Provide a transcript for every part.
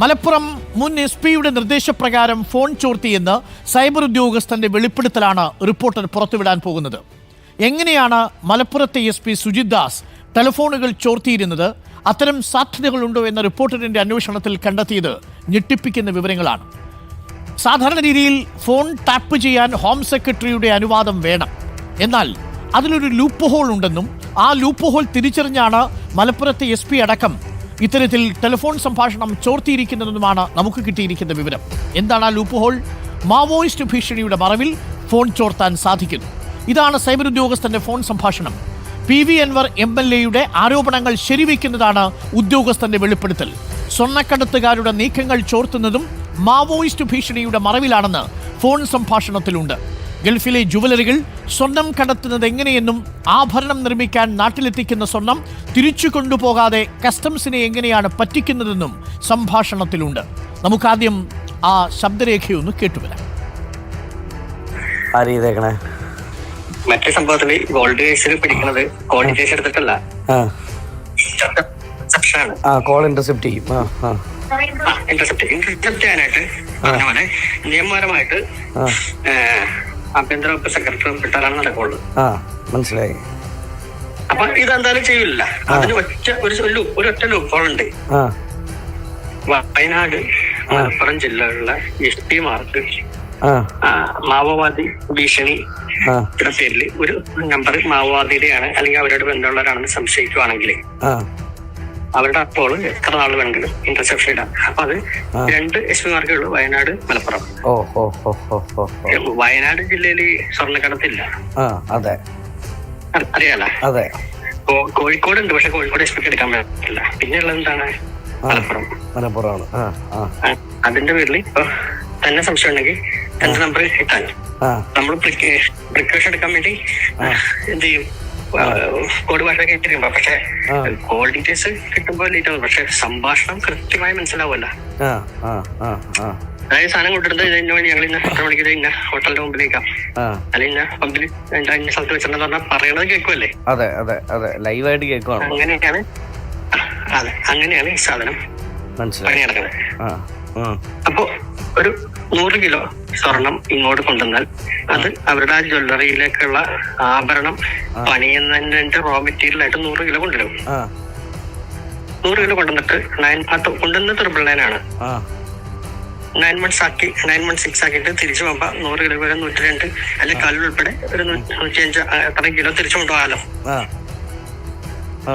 മലപ്പുറം മുൻ എസ് പിയുടെ നിർദ്ദേശപ്രകാരം ഫോൺ ചോർത്തിയെന്ന് സൈബർ ഉദ്യോഗസ്ഥന്റെ വെളിപ്പെടുത്തലാണ് റിപ്പോർട്ടർ പുറത്തുവിടാൻ പോകുന്നത്. എങ്ങനെയാണ് മലപ്പുറത്തെ എസ് പി സുജിത് ദാസ് ടെലിഫോണുകൾ ചോർത്തിയിരുന്നത്? അത്തരം സാധ്യതകളുണ്ടോ എന്ന റിപ്പോർട്ടറിന്റെ അന്വേഷണത്തിൽ കണ്ടെത്തിയത് ഞെട്ടിപ്പിക്കുന്ന വിവരങ്ങളാണ്. സാധാരണ രീതിയിൽ ഫോൺ ടാപ്പ് ചെയ്യാൻ ഹോം സെക്രട്ടറിയുടെ അനുവാദം വേണം. എന്നാൽ അതിലൊരു ലൂപ്പ് ഹോൾ ഉണ്ടെന്നും ആ ലൂപ്പ് ഹോൾ തിരിച്ചറിഞ്ഞാണ് മലപ്പുറത്തെ എസ് അടക്കം ഇത്തരത്തിൽ ടെലിഫോൺ സംഭാഷണം ചോർത്തിയിരിക്കുന്നതെന്നുമാണ് നമുക്ക് കിട്ടിയിരിക്കുന്ന വിവരം. എന്താണ് ആ ലൂപ്പ് ഹോൾ മാവോയിസ്റ്റ് ഭീഷണിയുടെ മറവിൽ ഫോൺ ചോർത്താൻ സാധിക്കുന്നു. ഇതാണ് സൈബർ ഉദ്യോഗസ്ഥന്റെ ഫോൺ സംഭാഷണം. P V Anvar M L എയുടെ ആരോപണങ്ങൾ ശരിവെക്കുന്നതാണ് ഉദ്യോഗസ്ഥന്റെ വെളിപ്പെടുത്തൽ. സ്വർണക്കടത്തുകാരുടെ നീക്കങ്ങൾ ചോർത്തുന്നതും മാവോയിസ്റ്റ് ഭീഷണിയുടെ മറവിലാണെന്ന് ഫോൺ സംഭാഷണത്തിലുണ്ട്. ഗൾഫിലെ ജുവലറികൾ സ്വർണം കടത്തുന്നത് എങ്ങനെയെന്നും ആഭരണം നിർമ്മിക്കാൻ നാട്ടിലെത്തിക്കുന്ന സ്വർണം തിരിച്ചു കൊണ്ടുപോകാതെ കസ്റ്റംസിനെ എങ്ങനെയാണ് പറ്റിക്കുന്നതെന്നും സംഭാഷണത്തിലുണ്ട്. നമുക്കാദ്യം ആ ശബ്ദരേഖയൊന്ന് കേട്ടുവരാം. മറ്റേ സംഭവത്തിൽ ഗോൾഡ് കേസിൽ പിടിക്കുന്നത് എടുത്തിട്ടല്ല. ആ. സെക്ഷനാണ് ആ കോൾ ഇന്റർസെപ്റ്റ് ചെയ്യും. ഇന്റർസെപ്റ്റ് ഇന്റർസെപ്റ്റ് ചെയ്യാനായിട്ട് നിയമപരമായിട്ട് ആഭ്യന്തര വകുപ്പ് സെക്രട്ടറി വിട്ടാലാണ് നടക്കുള്ളൂ. ആ മനസ്സിലായി. അപ്പൊ ഇതെന്തായാലും ചെയ്യില്ല. അതിന് ഒറ്റ ഒരു ഒരു ഒറ്റ ലൂപ്പോളുണ്ട് വയനാട് മലപ്പുറം ജില്ലകളിലെ എസ് പി മാർക്ക് മാവോവാദി ഭീഷണി പേരിൽ ഒരു നമ്പർ മാവോവാദിയുടെയാണ് അല്ലെങ്കിൽ അവരോട് ബന്ധമുള്ളവരാണെന്ന് സംശയിക്കുവാണെങ്കിൽ അവരുടെ അപ്പോൾ എത്ര നാൾ വേണമെങ്കിലും ഇന്റർസെപ്ഷൻ ഇടാം. അപ്പൊ അത് രണ്ട് എസ് പിമാർക്കേ ഉള്ളൂ വയനാട് മലപ്പുറം. വയനാട് ജില്ലയിൽ സ്വർണക്കടത്തില്ല. അതെ. അറിയാലോ? അതെ. കോഴിക്കോട് ഉണ്ട് പക്ഷെ കോഴിക്കോട് എസ് പിക്ക് എടുക്കാൻ പറ്റില്ല. പിന്നെ ഉള്ളത് എന്താണ്? മലപ്പുറം. മലപ്പുറമാണ്. അതിന്റെ പേരിൽ ഇപ്പൊ തന്നെ സംശയം ഉണ്ടെങ്കിൽ തന്റെ നമ്പർ ഇട്ടാൽ നമ്മൾ പ്രിക്കോഷൻ എടുക്കാൻ വേണ്ടി എന്ത് ചെയ്യും? കോഡ് ഭാഷ കേട്ടിരിക്കുമ്പോ. പക്ഷെ. കോൾ ഡീറ്റെയിൽസ് കിട്ടുമ്പോൾ ലേറ്റ് ആവും. പക്ഷെ സംഭാഷണം കൃത്യമായി മനസ്സിലാവുമല്ല അതായത് സാധനം കൊണ്ടിരുന്നത് ഇതിന് വേണ്ടി ഞങ്ങൾ ഇന്ന എത്ര മണിക്ക് ഇന്ന ഹോട്ടലിന്റെ മുമ്പിലേക്കാം. അല്ലെങ്കിൽ ഇന്ന പമ്പിൽ ഇന്ന സ്ഥലത്ത് വെച്ചിട്ടുണ്ടെന്ന് പറഞ്ഞാൽ പറയണത് കേൾക്കുമല്ലേ അതെ അതെ അതെ. ലൈവായിട്ട് കേൾക്കുവാണ്? അങ്ങനെയൊക്കെയാണ് അതെ അങ്ങനെയാണ് ഈ സാധനം മനസ്സിലായി. അപ്പോ ഒരു നൂറ് കിലോ സ്വർണം ഇങ്ങോട്ട് കൊണ്ടുവന്നാൽ അത് അവരുടെ ആ ജ്വല്ലറിയിലേക്കുള്ള ആഭരണം പണിയുന്നതിന്റെ റോ മെറ്റീരിയൽ ആയിട്ട് നൂറ് കിലോ കൊണ്ടുവരും. നൂറ് കിലോ കൊണ്ടുവന്നിട്ട് നയൻ അത് കൊണ്ടുവന്ന ട്രിപ്പിൾ നയൻ ആണ്. നയൻ മന്ത്സ് ആക്കി നയൻ മന്ത് സിക്സ് ആക്കിയിട്ട് തിരിച്ചു പോകുമ്പോ നൂറ് കിലോ വരെ നൂറ്റി രണ്ട് അല്ലെങ്കിൽ കല്ല് ഉൾപ്പെടെ ഒരു നൂറ്റി അഞ്ച് അത്രയും കിലോ തിരിച്ചു കൊണ്ടുപോകാലോ.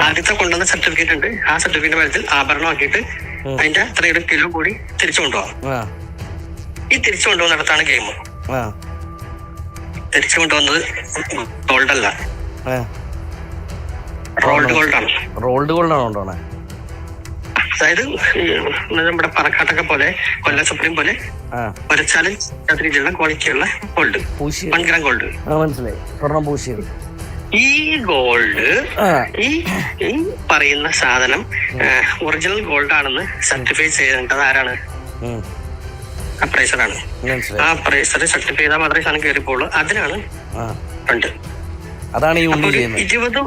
ആദ്യത്തെ കൊണ്ടുവന്ന സർട്ടിഫിക്കറ്റ് ഉണ്ട്. ആ സർട്ടിഫിക്കറ്റ് ബലത്തിൽ ആഭരണം ആക്കിയിട്ട് അതിന്റെ അത്രയും കിലോ കൂടി തിരിച്ചു കൊണ്ടുപോകാം. ഈ തിരിച്ചു കൊണ്ടുവന്നിടത്താണ് ഗെയിം. തിരിച്ചു കൊണ്ടുവന്നത് ഗോൾഡ് അല്ല റോൾഡ് ഗോൾഡ് ആണ് റോൾഡ് ആണ് കൊണ്ടോണേ അതായത് നമ്മുടെ പറക്കാട്ടൊക്കെ പോലെ കൊല്ല സുപ്രീം പോലെ ഒരച്ചാലും രീതിയിലുള്ള ക്വാളിറ്റിയുള്ള ഗോൾഡ് വൺ ഗ്രാം ഗോൾഡ് മനസ്സിലായി. സ്വർണം പൂശിയത് ഈ ഗോൾഡ് ഈ ഈ പറയുന്ന സാധനം ഒറിജിനൽ ഗോൾഡ് ആണെന്ന് സർട്ടിഫൈ ചെയ്യേണ്ടത് ആരാണ്? മനസ്സിലായി. ആ അപ്രൈസർ സർട്ടിഫൈ ചെയ്താൽ മാത്രമേ സാധനം കയറിപ്പോളൂ അതിനാണ് ഫണ്ട് അതാണ് ഈ ഇരുപത്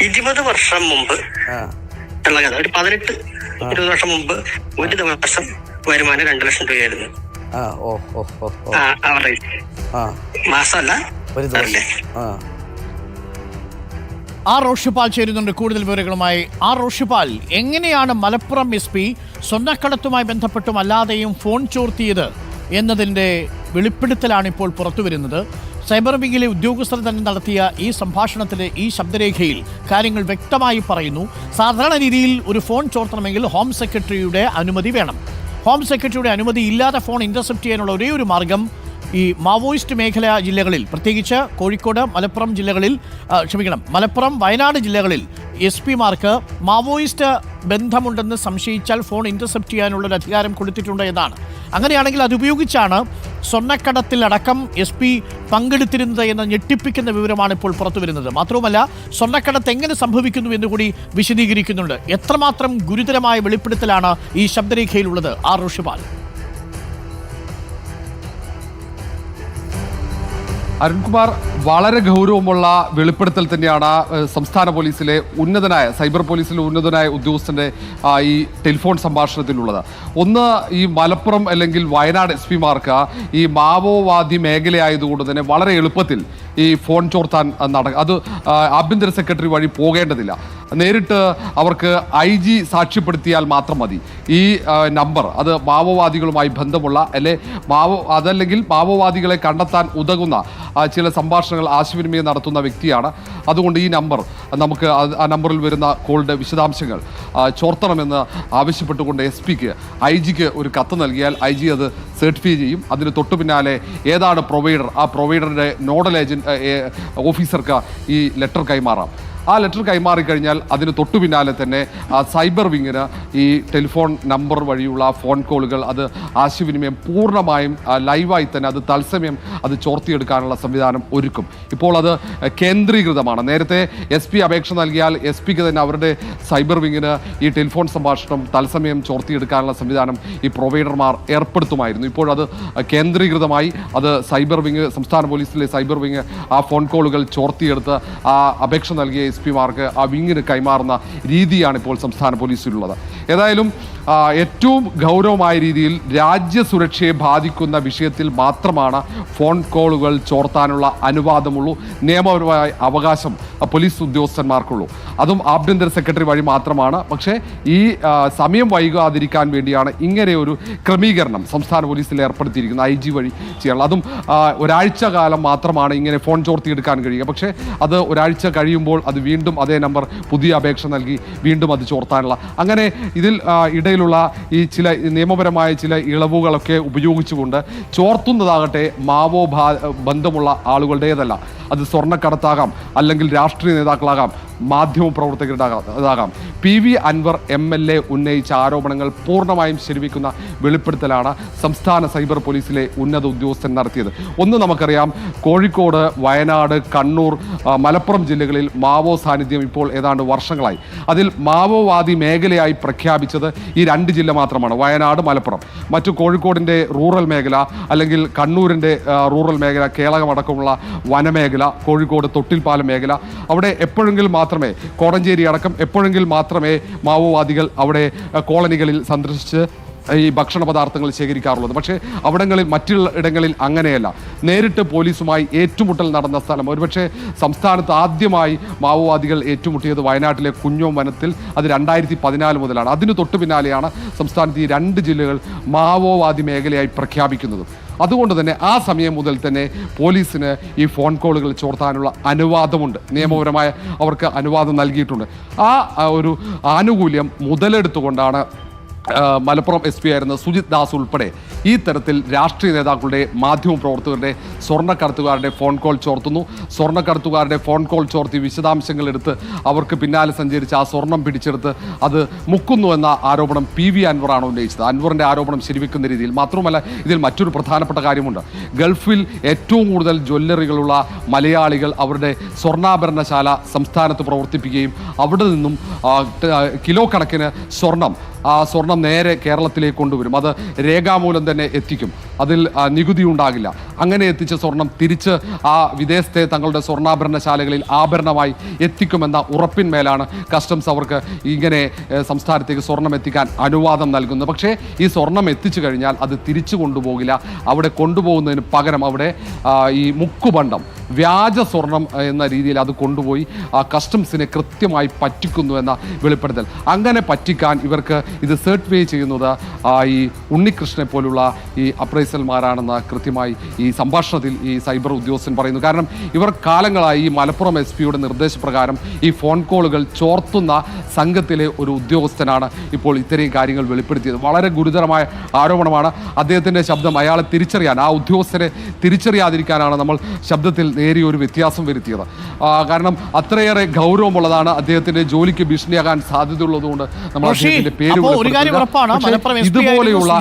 ഇരുപത് വർഷം മുമ്പ് ആ. ഉള്ള കഥ. ഒരു പതിനെട്ട് ഇരുപത് വർഷം മുമ്പ് ഒരു ദിവസം വരുമാനം രണ്ടു ലക്ഷം രൂപയായിരുന്നു. ആ മാസമല്ല ഒരു ദിവസം. ആ. ആർ റോഷിപ്പാൽ ചേരുന്നുണ്ട് കൂടുതൽ വിവരങ്ങളുമായി. ആർ റോഷിപ്പാൽ എങ്ങനെയാണ് മലപ്പുറം എസ് പി സ്വർണക്കടത്തുമായി ബന്ധപ്പെട്ടും അല്ലാതെയും ഫോൺ ചോർത്തിയത് എന്നതിന്റെ വെളിപ്പെടുത്തലാണ് ഇപ്പോൾ പുറത്തുവരുന്നത് സൈബർ വിങ്ങിലെ ഉദ്യോഗസ്ഥർ തന്നെ നടത്തിയ ഈ സംഭാഷണത്തിലെ ഈ ശബ്ദരേഖയിൽ കാര്യങ്ങൾ വ്യക്തമായി പറയുന്നു. സാധാരണ രീതിയിൽ ഒരു ഫോൺ ചോർത്തണമെങ്കിൽ ഹോം സെക്രട്ടറിയുടെ അനുമതി വേണം. ഹോം സെക്രട്ടറിയുടെ അനുമതി ഇല്ലാതെ ഫോൺ ഇന്റർസെപ്റ്റ് ചെയ്യാനുള്ള ഒരേ ഒരു മാർഗം ഈ മാവോയിസ്റ്റ് മേഖല ജില്ലകളിൽ പ്രത്യേകിച്ച് കോഴിക്കോട് മലപ്പുറം ജില്ലകളിൽ ക്ഷമിക്കണം മലപ്പുറം വയനാട് ജില്ലകളിൽ എസ് പിമാർക്ക് മാവോയിസ്റ്റ് ബന്ധമുണ്ടെന്ന് സംശയിച്ചാൽ ഫോൺ ഇന്റർസെപ്റ്റ് ചെയ്യാനുള്ള ഒരു അധികാരം കൊടുത്തിട്ടുണ്ട് എന്നാണ്. അങ്ങനെയാണെങ്കിൽ അതുപയോഗിച്ചാണ് സ്വർണക്കടത്തിലടക്കം എസ് പി പങ്കെടുത്തിരുന്നത് എന്ന ഞെട്ടിപ്പിക്കുന്ന വിവരമാണ് ഇപ്പോൾ പുറത്തു വരുന്നത്. മാത്രവുമല്ല സ്വർണക്കടത്ത് എങ്ങനെ സംഭവിക്കുന്നു എന്നുകൂടി വിശദീകരിക്കുന്നുണ്ട്. എത്രമാത്രം ഗുരുതരമായ വെളിപ്പെടുത്തലാണ് ഈ ശബ്ദരേഖയിലുള്ളത്. ആർ ഋഷിപാൽ അരുൺകുമാർ വളരെ ഗൗരവമുള്ള വെളിപ്പെടുത്തൽ തന്നെയാണ് സംസ്ഥാന പോലീസിലെ ഉന്നതനായ സൈബർ പോലീസിലെ ഉന്നതനായ ഉദ്യോഗസ്ഥന്റെ ഈ ടെലിഫോൺ സംഭാഷണത്തിലുള്ളത്. ഒന്ന് ഈ മലപ്പുറം അല്ലെങ്കിൽ വയനാട് എസ് പിമാർക്ക് ഈ മാവോവാദി മേഖലയായതുകൊണ്ട് തന്നെ വളരെ എളുപ്പത്തിൽ ഈ ഫോൺ ചോർത്താൻ നട അത് ആഭ്യന്തര സെക്രട്ടറി വഴി പോകേണ്ടതില്ല. നേരിട്ട് അവർക്ക് ഐ ജി സാക്ഷ്യപ്പെടുത്തിയാൽ മാത്രം മതി. ഈ നമ്പർ അത് മാവോവാദികളുമായി ബന്ധമുള്ള അല്ലെ മാവോ അതല്ലെങ്കിൽ മാവോവാദികളെ കണ്ടെത്താൻ ഉതകുന്ന ചില സംഭാഷണങ്ങൾ ആശയവിനിമയം നടത്തുന്ന വ്യക്തിയാണ് അതുകൊണ്ട് ഈ നമ്പർ നമുക്ക് ആ നമ്പറിൽ വരുന്ന കോളിന്റെ വിശദാംശങ്ങൾ ചോർത്തണമെന്ന് ആവശ്യപ്പെട്ടുകൊണ്ട് എസ് പിക്ക് ഐ ജിക്ക് ഒരു കത്ത് നൽകിയാൽ ഐ ജി അത് സർട്ടിഫൈ ചെയ്യും. അതിന് തൊട്ടു പിന്നാലെ ഏതാണ് പ്രൊവൈഡർ ആ പ്രൊവൈഡറിന്റെ നോഡൽ ഏജന്റ് ഓഫീസർക്ക് ഈ ലെറ്റർ കൈമാറാം. ആ ലെറ്റർ കൈമാറിക്കഴിഞ്ഞാൽ അതിന് തൊട്ടു പിന്നാലെ തന്നെ സൈബർ വിങ്ങിന് ഈ ടെലിഫോൺ നമ്പർ വഴിയുള്ള ഫോൺ കോളുകൾ അത് ആശയവിനിമയം പൂർണമായും ലൈവായി തന്നെ അത് തത്സമയം അത് ചോർത്തിയെടുക്കാനുള്ള സംവിധാനം ഒരുക്കും. ഇപ്പോൾ അത് കേന്ദ്രീകൃതമാണ്. നേരത്തെ എസ് പി അപേക്ഷ നൽകിയാൽ എസ് പിക്ക് തന്നെ അവരുടെ സൈബർ വിങ്ങിന് ഈ ടെലിഫോൺ സംഭാഷണം തത്സമയം ചോർത്തിയെടുക്കാനുള്ള സംവിധാനം ഈ പ്രൊവൈഡർമാർ ഏർപ്പെടുത്തുമായിരുന്നു. ഇപ്പോഴത് കേന്ദ്രീകൃതമായി അത് സൈബർ വിങ് സംസ്ഥാന പോലീസിലെ സൈബർ വിങ് ആ ഫോൺ കോളുകൾ ചോർത്തിയെടുത്ത് ആ അപേക്ഷ നൽകിയ എസ് പിമാർക്ക് ആ വിങ്ങിന് കൈമാറുന്ന രീതിയാണ് ഇപ്പോൾ സംസ്ഥാന പോലീസിലുള്ളത്. ഏതായാലും ഏറ്റവും ഗൗരവമായ രീതിയിൽ രാജ്യസുരക്ഷയെ ബാധിക്കുന്ന വിഷയത്തിൽ മാത്രമാണ് ഫോൺ കോളുകൾ ചോർത്താനുള്ള അനുവാദമുള്ളൂ നിയമപരമായ അവകാശം പോലീസ് ഉദ്യോഗസ്ഥന്മാർക്കുള്ളൂ. അതും ആഭ്യന്തര സെക്രട്ടറി വഴി മാത്രമാണ്. പക്ഷേ ഈ സമയം വൈകാതിരിക്കാൻ വേണ്ടിയാണ് ഇങ്ങനെ ഒരു ക്രമീകരണം സംസ്ഥാന പോലീസിൽ ഏർപ്പെടുത്തിയിരിക്കുന്നത് ഐ ജി വഴി ചെയ്യാനുള്ള അതും ഒരാഴ്ച കാലം മാത്രമാണ് ഇങ്ങനെ ഫോൺ ചോർത്തിയെടുക്കാൻ കഴിയുക. പക്ഷേ അത് ഒരാഴ്ച കഴിയുമ്പോൾ അത് വീണ്ടും അതേ നമ്പർ പുതിയ അപേക്ഷ നൽകി വീണ്ടും അത് ചോർത്താനുള്ള. അങ്ങനെ ഇതിൽ ഇടയിലുള്ള ഈ ചില നിയമപരമായ ചില ഇളവുകളൊക്കെ ഉപയോഗിച്ചുകൊണ്ട് ചോർത്തുന്നതാകട്ടെ മാവോ ബന്ധമുള്ള ആളുകളുടേതല്ല. അത് സ്വർണക്കടത്താകാം അല്ലെങ്കിൽ രാഷ്ട്രീയ നേതാക്കളാകാം. മാധ്യമ പ്രവർത്തകരുടെ ഇതാകാം P V Anvar M L A ഉന്നയിച്ച ആരോപണങ്ങൾ പൂർണമായും ശരിവെക്കുന്ന വെളിപ്പെടുത്തലാണ് സംസ്ഥാന സൈബർ പോലീസിലെ ഉന്നത ഉദ്യോഗസ്ഥൻ നടത്തിയത്. ഒന്ന് നമുക്കറിയാം കോഴിക്കോട് വയനാട് കണ്ണൂർ മലപ്പുറം ജില്ലകളിൽ മാവോ സാന്നിധ്യം ഇപ്പോൾ ഏതാണ്ട് വർഷങ്ങളായി. അതിൽ മാവോവാദി മേഖലയായി പ്രഖ്യാപിച്ചത് ഈ രണ്ട് ജില്ല മാത്രമാണ് വയനാട് മലപ്പുറം. മറ്റു കോഴിക്കോടിന്റെ റൂറൽ മേഖല അല്ലെങ്കിൽ കണ്ണൂരിന്റെ റൂറൽ മേഖല കേളകമടക്കമുള്ള വനമേഖല കോഴിക്കോട് തൊട്ടിൽപ്പാലം മേഖല അവിടെ എപ്പോഴെങ്കിലും മാത്രമേ കോടഞ്ചേരി അടക്കം എപ്പോഴെങ്കിലും മാത്രമേ മാവോവാദികൾ അവിടെ കോളനികളിൽ സന്ദർശിച്ച് ഈ ഭക്ഷണ പദാർത്ഥങ്ങൾ ശേഖരിക്കാറുള്ളത്. പക്ഷേ അവിടങ്ങളിൽ മറ്റുള്ള ഇടങ്ങളിൽ അങ്ങനെയല്ല. നേരിട്ട് പോലീസുമായി ഏറ്റുമുട്ടൽ നടന്ന സ്ഥലം. ഒരുപക്ഷെ സംസ്ഥാനത്ത് ആദ്യമായി മാവോവാദികൾ ഏറ്റുമുട്ടിയത് വയനാട്ടിലെ കുഞ്ഞോം വനത്തിൽ. അത് രണ്ടായിരത്തി പതിനാല് മുതലാണ്. അതിന് തൊട്ടു പിന്നാലെയാണ് സംസ്ഥാനത്ത് ഈ രണ്ട് ജില്ലകൾ മാവോവാദി മേഖലയായി പ്രഖ്യാപിക്കുന്നത്. അതുകൊണ്ട് തന്നെ ആ സമയം മുതൽ തന്നെ പോലീസിന് ഈ ഫോൺ കോളുകൾ ചോർത്താനുള്ള അനുവാദമുണ്ട്. നിയമപരമായ അവർക്ക് അനുവാദം നൽകിയിട്ടുണ്ട്. ആ ഒരു ആനുകൂല്യം മുതലെടുത്തുകൊണ്ടാണ് മലപ്പുറം എസ് പി ആയിരുന്ന സുജിത് ദാസ് ഉൾപ്പെടെ ഈ തരത്തിൽ രാഷ്ട്രീയ നേതാക്കളുടെ മാധ്യമ പ്രവർത്തകരുടെ സ്വർണക്കടത്തുകാരുടെ ഫോൺ കോൾ ചോർത്തുന്നു. സ്വർണക്കടത്തുകാരുടെ ഫോൺ കോൾ ചോർത്തി വിശദാംശങ്ങൾ എടുത്ത് അവർക്ക് പിന്നാലെ സഞ്ചരിച്ച് ആ സ്വർണം പിടിച്ചെടുത്ത് അത് മുക്കുന്നു എന്ന ആരോപണം പി വി അൻവറാണ് ഉന്നയിച്ചത്. അൻവറിന്റെ ആരോപണം ശരിവെക്കുന്ന രീതിയിൽ മാത്രമല്ല ഇതിൽ മറ്റൊരു പ്രധാനപ്പെട്ട കാര്യമുണ്ട്. ഗൾഫിൽ ഏറ്റവും കൂടുതൽ ജ്വല്ലറികളുള്ള മലയാളികൾ അവരുടെ സ്വർണാഭരണശാല സംസ്ഥാനത്ത് പ്രവർത്തിപ്പിക്കുകയും അവിടെ നിന്നും കിലോ കണക്കിന് സ്വർണം ആ സ്വർണം നേരെ കേരളത്തിലേക്ക് കൊണ്ടുവരും. അത് രേഖാമൂലം തന്നെ എത്തിക്കും. അതിൽ നികുതി ഉണ്ടാകില്ല. അങ്ങനെ എത്തിച്ച സ്വർണം തിരിച്ച് ആ വിദേശത്തെ തങ്ങളുടെ സ്വർണാഭരണശാലകളിൽ ആഭരണമായി എത്തിക്കുമെന്ന ഉറപ്പിന്മേലാണ് കസ്റ്റംസ് അവർക്ക് ഇങ്ങനെ സംസ്ഥാനത്തേക്ക് സ്വർണം എത്തിക്കാൻ അനുവാദം നൽകുന്നത്. പക്ഷേ ഈ സ്വർണം എത്തിച്ചു കഴിഞ്ഞാൽ അത് തിരിച്ചു കൊണ്ടുപോകില്ല. അവിടെ കൊണ്ടുപോകുന്നതിന് പകരം അവിടെ ഈ മുക്കുബണ്ടം വ്യാജ സ്വർണം എന്ന രീതിയിൽ അത് കൊണ്ടുപോയി ആ കസ്റ്റംസിനെ കൃത്യമായി പറ്റിക്കുന്നു എന്ന വെളിപ്പെടുത്തൽ. അങ്ങനെ പറ്റിക്കാൻ ഇവർക്ക് ഇത് സർട്ടിഫൈ ചെയ്യുന്നത് ഈ ഉണ്ണികൃഷ്ണനെ പോലുള്ള ഈ അപ്രൈസൽമാരാണെന്ന് കൃത്യമായി ഈ സംഭാഷണത്തിൽ ഈ സൈബർ ഉദ്യോഗസ്ഥൻ പറയുന്നു. കാരണം ഇവർ കാലങ്ങളായി ഈ മലപ്പുറം എസ് പിയുടെ നിർദ്ദേശപ്രകാരം ഈ ഫോൺ കോളുകൾ ചോർത്തുന്ന സംഘത്തിലെ ഒരു ഉദ്യോഗസ്ഥനാണ് ഇപ്പോൾ ഇത്രയും കാര്യങ്ങൾ വെളിപ്പെടുത്തിയത്. വളരെ ഗുരുതരമായ ആരോപണമാണ്. അദ്ദേഹത്തിന്റെ ശബ്ദം അയാളെ തിരിച്ചറിയാൻ ആ ഉദ്യോഗസ്ഥരെ തിരിച്ചറിയാതിരിക്കാനാണ് നമ്മൾ ശബ്ദത്തിൽ നേരിയ ഒരു വ്യത്യാസം വരുത്തിയത്. കാരണം അത്രയേറെ ഗൗരവമുള്ളതാണ് അദ്ദേഹത്തിന്റെ ജോലിക്ക് ഭീഷണിയാകാൻ സാധ്യതയുള്ളതുകൊണ്ട് നമ്മൾ അദ്ദേഹത്തിന്റെ പേര് ഇതുപോലെയുള്ള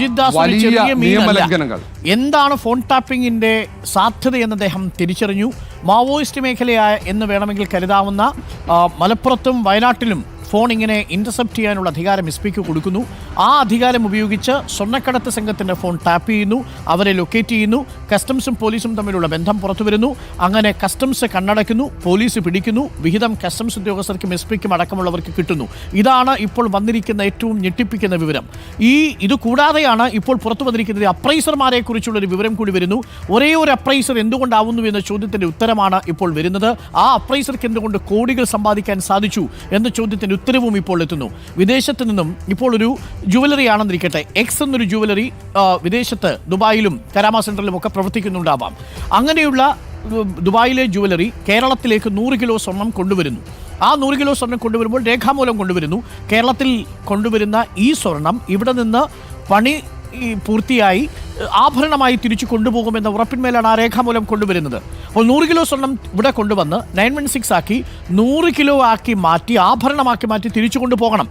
വലിയ നിയമലംഘനങ്ങൾ. എന്താണ് ഫോൺ ടാപ്പിംഗിന്റെ സാധ്യത എന്ന് അദ്ദേഹം തിരിച്ചറിഞ്ഞു. മാവോയിസ്റ്റ് മേഖലയായ എന്ന് വേണമെങ്കിൽ കരുതാവുന്ന മലപ്പുറത്തും വയനാട്ടിലും ഫോൺ ഇങ്ങനെ ഇന്റർസെപ്റ്റ് ചെയ്യാനുള്ള അധികാരം എസ് പിക്ക് കൊടുക്കുന്നു. ആ അധികാരം ഉപയോഗിച്ച് സ്വർണക്കടത്ത് സംഘത്തിന്റെ ഫോൺ ടാപ്പ് ചെയ്യുന്നു. അവരെ ലൊക്കേറ്റ് ചെയ്യുന്നു. കസ്റ്റംസും പോലീസും തമ്മിലുള്ള ബന്ധം പുറത്തു വരുന്നു അങ്ങനെ കസ്റ്റംസ് കണ്ണടയ്ക്കുന്നു. പോലീസ് പിടിക്കുന്നു. വിഹിതം കസ്റ്റംസ് ഉദ്യോഗസ്ഥർക്കും എസ് പിക്കും അടക്കമുള്ളവർക്ക് കിട്ടുന്നു. ഇതാണ് ഇപ്പോൾ വന്നിരിക്കുന്ന ഏറ്റവും ഞെട്ടിപ്പിക്കുന്ന വിവരം. ഈ ഇത് കൂടാതെയാണ് ഇപ്പോൾ പുറത്തു വന്നിരിക്കുന്നത് അപ്രൈസർമാരെ കുറിച്ചുള്ള ഒരു വിവരം കൂടി വരുന്നു. ഒരേ ഒരു അപ്രൈസർ എന്തുകൊണ്ടാവുന്നു എന്ന ചോദ്യത്തിന്റെ ഉത്തരമാണ് ഇപ്പോൾ വരുന്നത്. ആ അപ്രൈസർക്ക് എന്തുകൊണ്ട് കോടികൾ സമ്പാദിക്കാൻ സാധിച്ചു എന്ന ചോദ്യത്തിന്റെ ഉത്തരവും ഇപ്പോൾ എത്തുന്നു. വിദേശത്ത് നിന്നും ഇപ്പോൾ ഒരു ജുവലറി ആണെന്നിരിക്കട്ടെ. എക്സ് എന്നൊരു ജുവലറി വിദേശത്ത് ദുബായിലും കരാമ സെന്ററിലും ഒക്കെ പ്രവർത്തിക്കുന്നുണ്ടാവാം. അങ്ങനെയുള്ള ദുബായിലെ ജുവലറി കേരളത്തിലേക്ക് നൂറ് കിലോ സ്വർണം കൊണ്ടുവരുന്നു. ആ നൂറ് കിലോ സ്വർണം കൊണ്ടുവരുമ്പോൾ രേഖാമൂലം കൊണ്ടുവരുന്നു. കേരളത്തിൽ കൊണ്ടുവരുന്ന ഈ സ്വർണം ഇവിടെ നിന്ന് പണി ഈ പൂർത്തിയായി ആഭരണമായി തിരിച്ചു കൊണ്ടുപോകുമെന്ന ഉറപ്പിന്മേലാണ് ആ രേഖാമൂലം കൊണ്ടുവരുന്നത്. അപ്പോൾ നൂറ് കിലോ സ്വർണം ഇവിടെ കൊണ്ടുവന്ന് നയൻ വൺ സിക്സ് ആക്കി നൂറ് കിലോ ആക്കി മാറ്റി ആഭരണമാക്കി മാറ്റി തിരിച്ചു കൊണ്ടുപോകണം.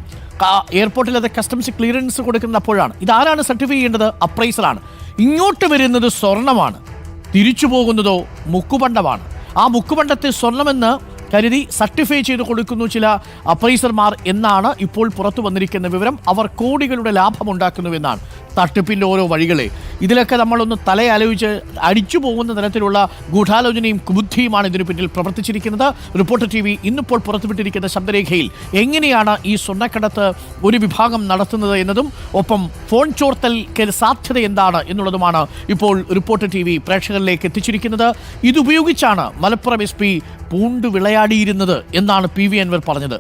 എയർപോർട്ടിൽ അത് കസ്റ്റംസ് ക്ലിയറൻസ് കൊടുക്കുന്നത് അപ്പോഴാണ് ഇതാരാണ് സർട്ടിഫൈ ചെയ്യേണ്ടത്? അപ്രൈസറാണ്. ഇങ്ങോട്ട് വരുന്നത് സ്വർണമാണ്. തിരിച്ചു പോകുന്നതോ മുക്കുപണ്ടമാണ്. ആ മുക്കുപണ്ടത്തെ സ്വർണമെന്ന് കരുതി സർട്ടിഫൈ ചെയ്ത് കൊടുക്കുന്നു ചില അപ്രൈസർമാർ എന്നാണ് ഇപ്പോൾ പുറത്തു വന്നിരിക്കുന്ന വിവരം. അവർ കോടികളുടെ ലാഭമുണ്ടാക്കുന്നുവെന്നാണ് തട്ടിപ്പിന്റെ ഓരോ വഴികളെ. ഇതിലൊക്കെ നമ്മളൊന്ന് തലയാലോചിച്ച് അടിച്ചു പോകുന്ന തരത്തിലുള്ള ഗൂഢാലോചനയും കുബുദ്ധിയുമാണ് ഇതിനു പിന്നിൽ പ്രവർത്തിച്ചിരിക്കുന്നത്. റിപ്പോർട്ടർ ടി വി ഇന്നിപ്പോൾ പുറത്തുവിട്ടിരിക്കുന്ന ശബ്ദരേഖയിൽ എങ്ങനെയാണ് ഈ സ്വർണക്കടത്ത് ഒരു വിഭാഗം നടത്തുന്നത് എന്നതും ഒപ്പം ഫോൺ ചോർത്തൽ സാധ്യത എന്താണ് എന്നുള്ളതുമാണ് ഇപ്പോൾ റിപ്പോർട്ടർ ടി വി പ്രേക്ഷകരിലേക്ക് എത്തിച്ചിരിക്കുന്നത്. ഇതുപയോഗിച്ചാണ് മലപ്പുറം എസ് പി പൂണ്ടു വിളയാടിയിരുന്നത് എന്നാണ് പി വി അൻവർ പറഞ്ഞത്.